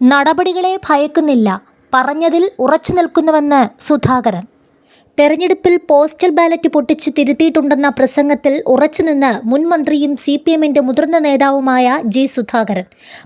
നടപടികളെ ഭയക്കുന്നില്ല. പറഞ്ഞതിൽ ഉറച്ചു നിൽക്കുന്നുവെന്ന് സുധാകരൻ. തെരഞ്ഞെടുപ്പിൽ പോസ്റ്റൽ ബാലറ്റ് പൊട്ടിച്ച് തിരുത്തിയിട്ടുണ്ടെന്ന പ്രസംഗത്തിൽ ഉറച്ചുനിന്ന് മുൻ മന്ത്രിയും സി പി എമ്മിന്റെ മുതിർന്ന നേതാവുമായ ജി സുധാകരൻ.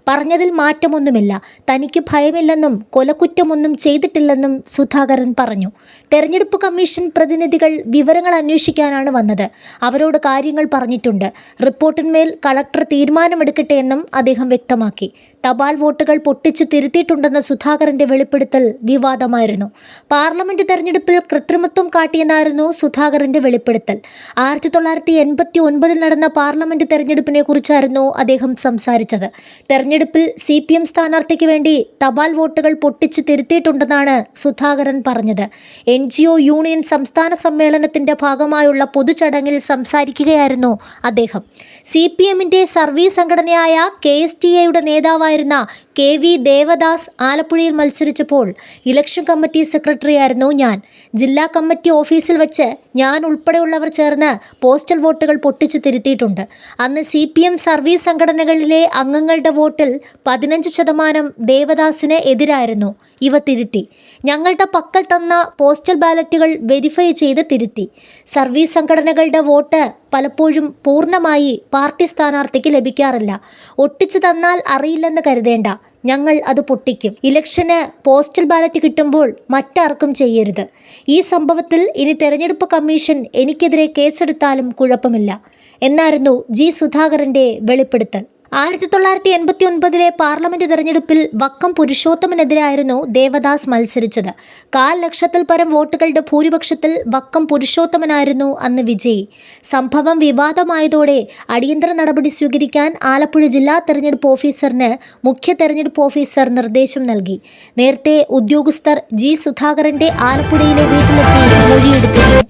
പറഞ്ഞതിൽ മാറ്റമൊന്നുമില്ല. തനിക്ക് ഭയമില്ലെന്നും കൊലക്കുറ്റമൊന്നും ചെയ്തിട്ടില്ലെന്നും സുധാകരൻ പറഞ്ഞു. തെരഞ്ഞെടുപ്പ് കമ്മീഷൻ പ്രതിനിധികൾ വിവരങ്ങൾ അന്വേഷിക്കാനാണ് വന്നത്. അവരോട് കാര്യങ്ങൾ പറഞ്ഞിട്ടുണ്ട്. റിപ്പോർട്ടിന്മേൽ കളക്ടർ തീരുമാനമെടുക്കട്ടെ എന്നും അദ്ദേഹം വ്യക്തമാക്കി. തപാൽ വോട്ടുകൾ പൊട്ടിച്ച് തിരുത്തിയിട്ടുണ്ടെന്ന സുധാകരന്റെ വെളിപ്പെടുത്തൽ വിവാദമായിരുന്നു. പാർലമെന്റ് തെരഞ്ഞെടുപ്പിൽ കൃത്രിമത്വം കാട്ടിയെന്നായിരുന്നു സുധാകരന്റെ വെളിപ്പെടുത്തൽ. ആയിരത്തി തൊള്ളായിരത്തി എൺപത്തി ഒൻപതിൽ നടന്ന പാർലമെന്റ് തെരഞ്ഞെടുപ്പിനെ കുറിച്ചായിരുന്നു അദ്ദേഹം സംസാരിച്ചത്. തെരഞ്ഞെടുപ്പിൽ സി പി എം സ്ഥാനാർത്ഥിക്ക് വേണ്ടി തപാൽ വോട്ടുകൾ പൊട്ടിച്ച് തിരുത്തിയിട്ടുണ്ടെന്നാണ് സുധാകരൻ പറഞ്ഞത്. എൻ ജി ഒ യൂണിയൻ സംസ്ഥാന സമ്മേളനത്തിന്റെ ഭാഗമായുള്ള പൊതുചടങ്ങിൽ സംസാരിക്കുകയായിരുന്നു അദ്ദേഹം. സി പി എമ്മിന്റെ സർവീസ് സംഘടനയായ കെ എസ് ടി എയുടെ നേതാവായിരുന്ന കെ വി ദേവദാസ് ആലപ്പുഴയിൽ മത്സരിച്ചപ്പോൾ ഇലക്ഷൻ കമ്മിറ്റി സെക്രട്ടറിയായിരുന്നു ഞാൻ. ജില്ലാ കമ്മിറ്റി ഓഫീസിൽ വെച്ച് ഞാൻ ഉൾപ്പെടെയുള്ളവർ ചേർന്ന് പോസ്റ്റൽ വോട്ടുകൾ പൊട്ടിച്ചു തിരുത്തിയിട്ടുണ്ട്. അന്ന് സി പി എം സർവീസ് സംഘടനകളിലെ അംഗങ്ങളുടെ വോട്ടിൽ പതിനഞ്ച് ശതമാനം ദേവദാസിന് എതിരായിരുന്നു. ഇവ തിരുത്തി. ഞങ്ങളുടെ പക്കൽ തന്ന പോസ്റ്റൽ ബാലറ്റുകൾ വെരിഫൈ ചെയ്ത് തിരുത്തി. സർവീസ് സംഘടനകളുടെ വോട്ട് പലപ്പോഴും പൂർണമായി പാർട്ടി സ്ഥാനാർത്ഥിക്ക് ലഭിക്കാറില്ല. ഒട്ടിച്ചു തന്നാൽ അറിയില്ലെന്ന് കരുതേണ്ട. ഞങ്ങൾ അത് പൊട്ടിക്കും. ഇലക്ഷന് പോസ്റ്റൽ ബാലറ്റ് കിട്ടുമ്പോൾ മറ്റാർക്കും ചെയ്യരുത്. ഈ സംഭവത്തിൽ ഇനി തെരഞ്ഞെടുപ്പ് കമ്മീഷൻ എനിക്കെതിരെ കേസെടുത്താലും കുഴപ്പമില്ല. എന്നായിരുന്നു ജി സുധാകരന്റെ വെളിപ്പെടുത്തൽ. ആയിരത്തി തൊള്ളായിരത്തി എൺപത്തി ഒൻപതിലെ പാർലമെന്റ് തെരഞ്ഞെടുപ്പിൽ വക്കം പുരുഷോത്തമനെതിരായിരുന്നു ദേവദാസ് മത്സരിച്ചത്. കാൽ ലക്ഷത്തിൽ പരം വോട്ടുകളുടെ ഭൂരിപക്ഷത്തിൽ വക്കം പുരുഷോത്തമനായിരുന്നു അന്ന് വിജയി. സംഭവം വിവാദമായതോടെ അടിയന്തര നടപടി സ്വീകരിക്കാൻ ആലപ്പുഴ ജില്ലാ തെരഞ്ഞെടുപ്പ് ഓഫീസറിന് മുഖ്യ തെരഞ്ഞെടുപ്പ് ഓഫീസർ നിർദ്ദേശം നൽകി. നേരത്തെ ഉദ്യോഗസ്ഥർ ജി സുധാകരന്റെ ആലപ്പുഴയിലെ വീട്ടിലെത്തി മൊഴിയെടുത്തിരുന്നു